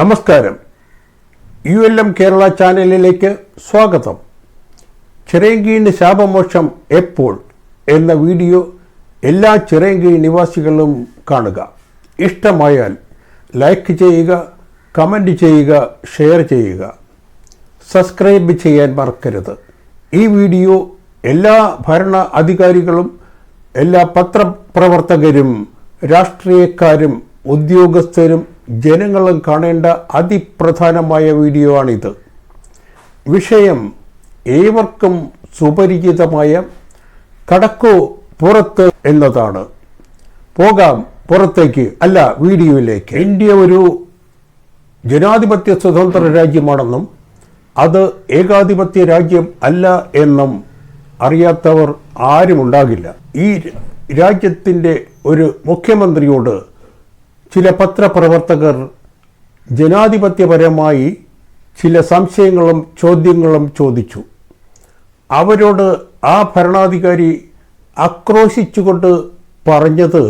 നമസ്കാരം. U L M Kerala ചാനലിലേക്ക് സ്വാഗതം. ചിറയൻകീഴിന് ശാപമോക്ഷം എപ്പോൾ എന്ന വീഡിയോ എല്ലാ ചിറയൻകീഴ് നിവാസികളും കാണുക. ഇഷ്ടമായാൽ ലൈക്ക് ചെയ്യുക കമന്റ് ചെയ്യുക ഷെയർ ചെയ്യുക. സബ്സ്ക്രൈബ് ചെയ്യാൻ മറക്കരുത്. ഈ വീഡിയോ എല്ലാ ഭരണ അധികാരികളും എല്ലാ പത്രപ്രവർത്തകരും രാഷ്ട്രീയക്കാരും ഉദ്യോഗസ്ഥരും ജനങ്ങളും കാണേണ്ട അതിപ്രധാനമായ വീഡിയോ ആണിത് വിഷയം ഏവർക്കും സുപരിചിതമായ കടക്കോ പുറത്ത് എന്നതാണ്. പോകാം പുറത്തേക്ക് അല്ല വീഡിയോയിലേക്ക്. ഇന്ത്യ ഒരു ജനാധിപത്യ സ്വതന്ത്ര രാജ്യമാണെന്നും അത് ഏകാധിപത്യ രാജ്യം അല്ല എന്നും അറിയാത്തവർ ആരുമുണ്ടാകില്ല ഈ രാജ്യത്തിന്റെ ഒരു മുഖ്യമന്ത്രിയോട് ചില പത്രപ്രവർത്തകർ ജനാധിപത്യപരമായി ചില സംശയങ്ങളും ചോദ്യങ്ങളും ചോദിച്ചു. അവരോട് ആ ഭരണാധികാരി ആക്രോശിച്ചുകൊണ്ട് പറഞ്ഞത്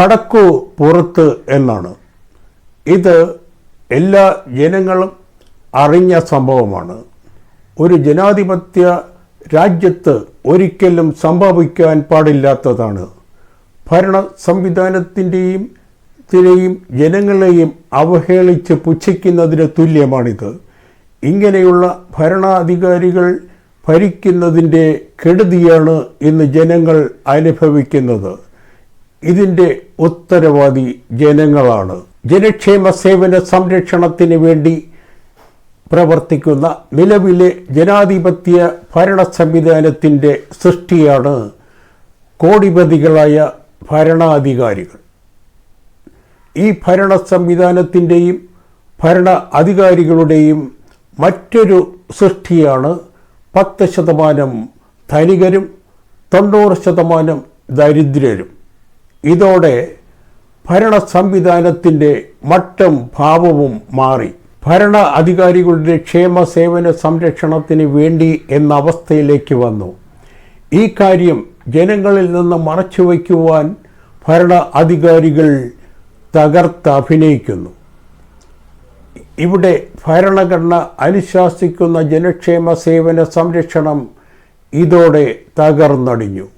കടക്കു പുറത്ത് എന്നാണ്. ഇത് എല്ലാ ജനങ്ങളും അറിഞ്ഞ സംഭവമാണ്. ഒരു ജനാധിപത്യ രാജ്യത്ത് ഒരിക്കലും സംഭവിക്കാൻ പാടില്ലാത്തതാണ്. ഭരണ സംവിധാനത്തിന്റെയും ത്തിനെയും ജനങ്ങളെയും അവഹേളിച്ച് പുച്ഛിക്കുന്നതിന് തുല്യമാണിത്. ഇങ്ങനെയുള്ള ഭരണാധികാരികൾ ഭരിക്കുന്നതിന്റെ കെടുതിയാണ് ഇന്ന് ജനങ്ങൾ അനുഭവിക്കുന്നത്. ഇതിന്റെ ഉത്തരവാദി ജനങ്ങളാണ്. ജനക്ഷേമ സേവന സംരക്ഷണത്തിന് വേണ്ടി പ്രവർത്തിക്കുന്ന നിലവിലെ ജനാധിപത്യ ഭരണ സംവിധാനത്തിന്റെ സൃഷ്ടിയാണ് കോടിപതികളായ ഭരണാധികാരികൾ. ഈ ഭരണ സംവിധാനത്തിന്റെയും ഭരണ അധികാരികളുടെയും മറ്റൊരു സൃഷ്ടിയാണ് പത്ത് ശതമാനം ധനികരും തൊണ്ണൂറ് ശതമാനം ദരിദ്രരും. ഇതോടെ ഭരണ സംവിധാനത്തിന്റെ മട്ടും ഭാവവും മാറി. ഭരണ അധികാരികളുടെ ക്ഷേമ സേവന സംരക്ഷണത്തിന് വേണ്ടി എന്ന അവസ്ഥയിലേക്ക് വന്നു. ഈ കാര്യം ജനങ്ങളിൽ നിന്ന് മറച്ചുവയ്ക്കുവാൻ ഭരണ അധികാരികൾ തകർത്ത് അഭിനയിക്കുന്നു ഇവിടെ ഭരണഘടന അനുശാസിക്കുന്ന ജനക്ഷേമ സേവന സംരക്ഷണം ഇതോടെ തകർന്നടിഞ്ഞു.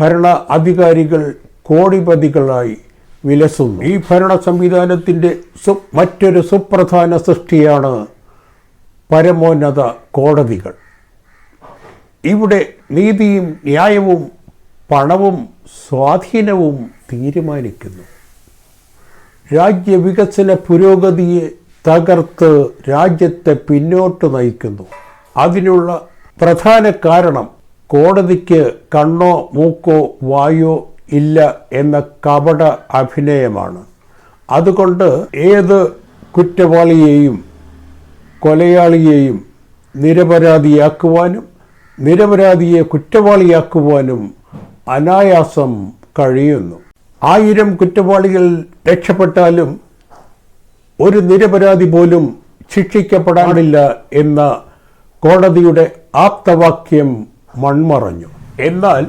ഭരണ അധികാരികൾ കോടിപതികളായി വിലസുന്നു. ഈ ഭരണ സംവിധാനത്തിന്റെ സു മറ്റൊരു സുപ്രധാന സൃഷ്ടിയാണ് പരമോന്നത കോടതികൾ. ഇവിടെ നീതിയും ന്യായവും പണവും സ്വാധീനവും തീരുമാനിക്കുന്നു. രാജ്യവികസന പുരോഗതിയെ തകർത്ത് രാജ്യത്തെ പിന്നോട്ട് നയിക്കുന്നു. അതിനുള്ള പ്രധാന കാരണം കോടതിക്ക് കണ്ണോ മൂക്കോ വായോ ഇല്ല എന്ന കപട അഭിനയമാണ്. അതുകൊണ്ട് ഏത് കുറ്റവാളിയെയും കൊലയാളിയെയും നിരപരാധിയാക്കുവാനും നിരപരാധിയെ കുറ്റവാളിയാക്കുവാനും അനായാസം കഴിയുന്നു. ആയിരം കുറ്റവാളികൾ രക്ഷപ്പെട്ടാലും ഒരു നിരപരാധി പോലും ശിക്ഷിക്കപ്പെടാനില്ല എന്ന കോടതിയുടെ ആപ്തവാക്യം മൺമറഞ്ഞു. എന്നാൽ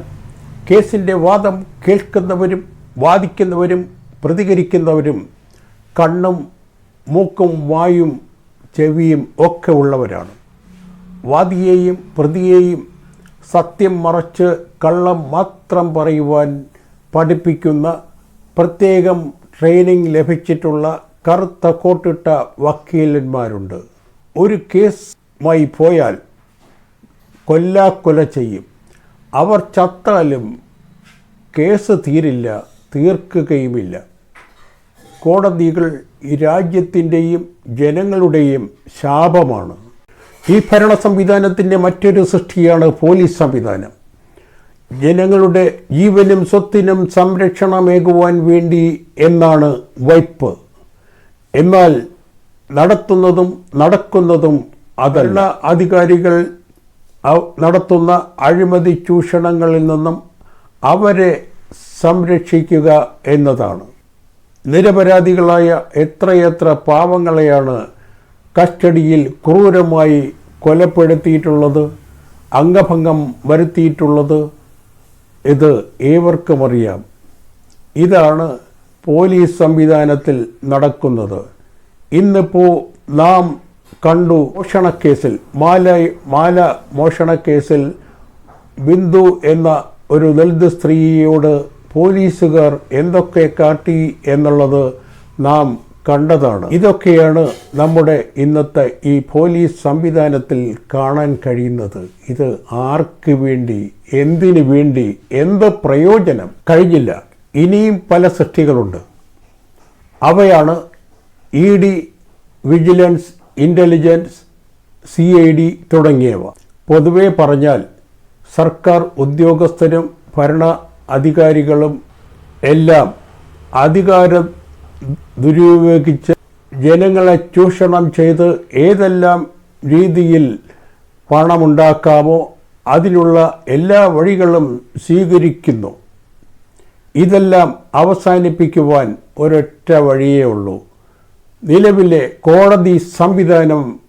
കേസിന്റെ വാദം കേൾക്കുന്നവരും വാദിക്കുന്നവരും പ്രതികരിക്കുന്നവരും കണ്ണും മൂക്കും വായും ചെവിയും ഒക്കെ ഉള്ളവരാണ്. വാദിയെയും പ്രതിയെയും സത്യം മറച്ച് കള്ളം മാത്രം പറയുവാൻ പഠിപ്പിക്കുന്ന പ്രത്യേകം ട്രെയിനിങ് ലഭിച്ചിട്ടുള്ള കറുത്ത കോട്ടിട്ട വക്കീലന്മാരുണ്ട്. ഒരു കേസുമായി പോയാൽ കൊല്ലാക്കൊല ചെയ്യും. അവർ ചത്താലും കേസ് തീരില്ല തീർക്കുകയുമില്ല. കോടതികൾ ഈ രാജ്യത്തിന്റെയും ജനങ്ങളുടെയും ശാപമാണ്. ഈ ഭരണ സംവിധാനത്തിന്റെ മറ്റൊരു സൃഷ്ടിയാണ് പോലീസ് സംവിധാനം. ജനങ്ങളുടെ ജീവനും സ്വത്തിനും സംരക്ഷണമേകുവാൻ വേണ്ടി എന്നാണ് വൈപ്പ്. എന്നാൽ നടത്തുന്നതും നടക്കുന്നതും അതല്ല. അധികാരികൾ നടത്തുന്ന അഴിമതി ചൂഷണങ്ങളിൽ നിന്നും അവരെ സംരക്ഷിക്കുക എന്നതാണ്. നിരപരാധികളായ എത്രയെത്ര പാവങ്ങളെയാണ് കസ്റ്റഡിയിൽ ക്രൂരമായി കൊലപ്പെടുത്തിയിട്ടുള്ളത് അംഗഭംഗം വരുത്തിയിട്ടുള്ളത് ഇത് ഏവർക്കും അറിയാം ഇതാണ് പോലീസ് സംവിധാനത്തിൽ നടക്കുന്നത്. ഇന്നിപ്പോൾ നാം കണ്ടു മോഷണക്കേസിൽ മാല മാല മോഷണക്കേസിൽ ബിന്ദു എന്ന ഒരു ദളിത് സ്ത്രീയോട് പോലീസുകാർ എന്തൊക്കെ കാട്ടി എന്നുള്ളത് നാം കണ്ടതാണ്. ഇതൊക്കെയാണ് നമ്മുടെ ഇന്നത്തെ ഈ പോലീസ് സംവിധാനത്തിൽ കാണാൻ കഴിയുന്നത്. ഇത് ആർക്ക് വേണ്ടി എന്തിനു വേണ്ടി എന്ത് പ്രയോജനം? കഴിഞ്ഞില്ല. ഇനിയും പല സൃഷ്ടികളുണ്ട്. അവയാണ് E D vigilance intelligence C I D തുടങ്ങിയവ. പൊതുവെ പറഞ്ഞാൽ സർക്കാർ ഉദ്യോഗസ്ഥരും ഭരണ അധികാരികളും എല്ലാം അധികാരം ദുരുപയോഗിച്ച് ജനങ്ങളെ ചൂഷണം ചെയ്ത് ഏതെല്ലാം രീതിയിൽ പണമുണ്ടാക്കാമോ അതിനുള്ള എല്ലാ വഴികളും സ്വീകരിക്കുന്നു. ഇതെല്ലാം അവസാനിപ്പിക്കുവാൻ ഒരൊറ്റ വഴിയേ ഉള്ളൂ. നിലവിലെ കോടതി സംവിധാനം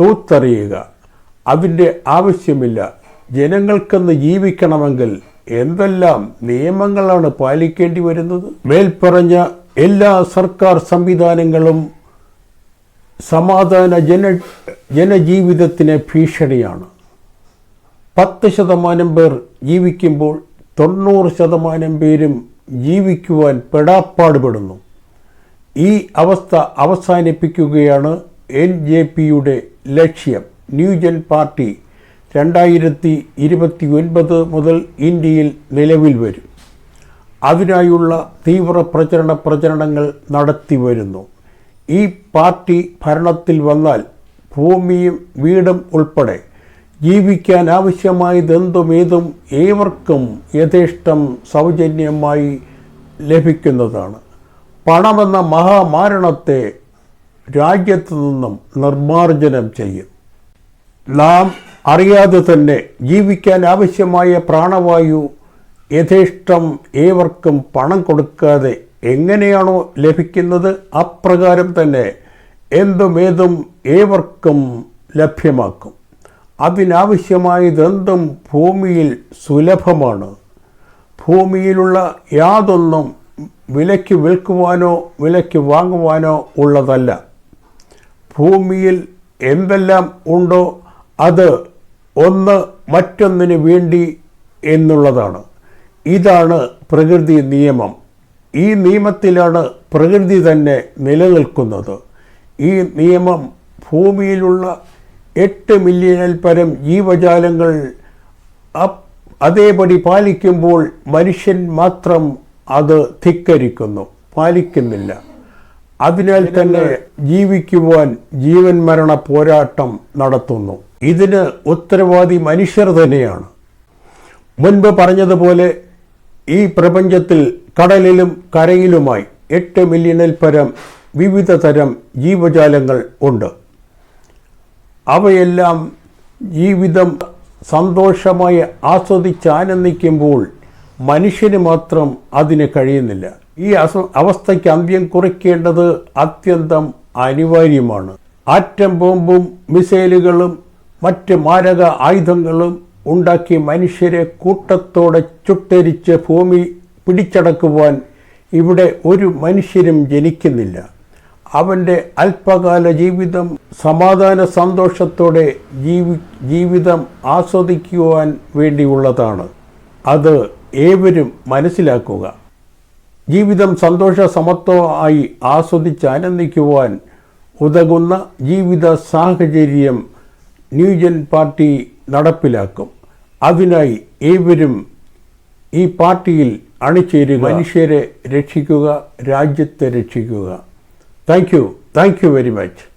തൂത്തറിയുക. അതിന്റെ ആവശ്യമില്ല. ജനങ്ങൾക്കെന്ന് ജീവിക്കണമെങ്കിൽ എന്തെല്ലാം നിയമങ്ങളാണ് പാലിക്കേണ്ടി വരുന്നത്? മേൽപ്പറഞ്ഞ എല്ലാ സർക്കാർ സംവിധാനങ്ങളും സമാധാന ജന ജനജീവിതത്തിന് ഭീഷണിയാണ്. പത്ത് ശതമാനം പേർ ജീവിക്കുമ്പോൾ തൊണ്ണൂറ് ശതമാനം പേരും ജീവിക്കുവാൻ പെടാപ്പാടുപെടുന്നു. ഈ അവസ്ഥ അവസാനിപ്പിക്കുകയാണ് എൻ ജെ പിയുടെ ലക്ഷ്യം. ന്യൂജൻ പാർട്ടി രണ്ടായിരത്തി ഇരുപത്തി ഒൻപത് മുതൽ ഇന്ത്യയിൽ നിലവിൽ വരും. അതിനായുള്ള തീവ്ര പ്രചരണ പ്രചരണങ്ങൾ നടത്തി വരുന്നു. ഈ പാർട്ടി ഭരണത്തിൽ വന്നാൽ ഭൂമിയും വീടും ഉൾപ്പെടെ ജീവിക്കാൻ ആവശ്യമായതെന്തും ഏതും ഏവർക്കും യഥേഷ്ടം സൗജന്യമായി ലഭിക്കുന്നതാണ്. പണമെന്ന മഹാമാരണത്തെ രാജ്യത്തു നിന്നും നിർമാർജനം ചെയ്യും. നാം അറിയാതെ തന്നെ ജീവിക്കാൻ ആവശ്യമായ പ്രാണവായു യഥേഷ്ടം ഏവർക്കും പണം കൊടുക്കാതെ എങ്ങനെയാണോ ലഭിക്കുന്നത് അപ്രകാരം തന്നെ എന്തുമേതും ഏവർക്കും ലഭ്യമാക്കും. അതിനാവശ്യമായതെന്തും ഭൂമിയിൽ സുലഭമാണ്. ഭൂമിയിലുള്ള യാതൊന്നും വിലയ്ക്ക് വിൽക്കുവാനോ വിലയ്ക്ക് വാങ്ങുവാനോ ഉള്ളതല്ല. ഭൂമിയിൽ എന്തെല്ലാം ഉണ്ടോ അത് ഒന്ന് മറ്റൊന്നിന് വേണ്ടി എന്നുള്ളതാണ്. ഇതാണ് പ്രകൃതി നിയമം. ഈ നിയമത്തിലാണ് പ്രകൃതി തന്നെ നിലനിൽക്കുന്നത്. ഈ നിയമം ഭൂമിയിലുള്ള എട്ട് മില്യണിൽ പരം ജീവജാലങ്ങൾ അതേപടി പാലിക്കുമ്പോൾ മനുഷ്യൻ മാത്രം അത് ധിക്കരിക്കുന്നു. പാലിക്കുന്നില്ല. അതിനാൽ തന്നെ ജീവിക്കുവാൻ ജീവൻ മരണ പോരാട്ടം നടത്തുന്നു. ഇതിന് ഉത്തരവാദി മനുഷ്യർ തന്നെയാണ്. മുൻപ് പറഞ്ഞതുപോലെ ഈ പ്രപഞ്ചത്തിൽ കടലിലും കരയിലുമായി എട്ട് മില്യണിൽ പരം വിവിധ തരം ജീവജാലങ്ങൾ ഉണ്ട്. അവയെല്ലാം ജീവിതം സന്തോഷമായി ആസ്വദിച്ച് ആനന്ദിക്കുമ്പോൾ മനുഷ്യന് മാത്രം അതിന് കഴിയുന്നില്ല. ഈ അസ അവസ്ഥയ്ക്ക് അന്ത്യം കുറിക്കേണ്ടത് അത്യന്തം അനിവാര്യമാണ്. ആറ്റം ബോംബും മിസൈലുകളും മറ്റ് മാരക ആയുധങ്ങളും ഉണ്ടാക്കി മനുഷ്യരെ കൂട്ടത്തോടെ ചുട്ടരിച്ച് ഭൂമി പിടിച്ചടക്കുവാൻ ഇവിടെ ഒരു മനുഷ്യരും ജനിക്കുന്നില്ല. അവന്റെ അല്പകാല ജീവിതം സമാധാന സന്തോഷത്തോടെ ജീവി ജീവിതം ആസ്വദിക്കുവാൻ വേണ്ടിയുള്ളതാണ്. അത് ഏവരും മനസ്സിലാക്കുക. ജീവിതം സന്തോഷ സമത്വമായി ആസ്വദിച്ച് ആനന്ദിക്കുവാൻ ഉതകുന്ന ജീവിത സാഹചര്യം ന്യൂജൻ പാർട്ടി നടപ്പിലാക്കും. അതിനായി ഏവരും ഈ പാർട്ടിയിൽ അണിചേരുക മനുഷ്യരെ രക്ഷിക്കുക രാജ്യത്തെ രക്ഷിക്കുക. Thank you. Thank you very much.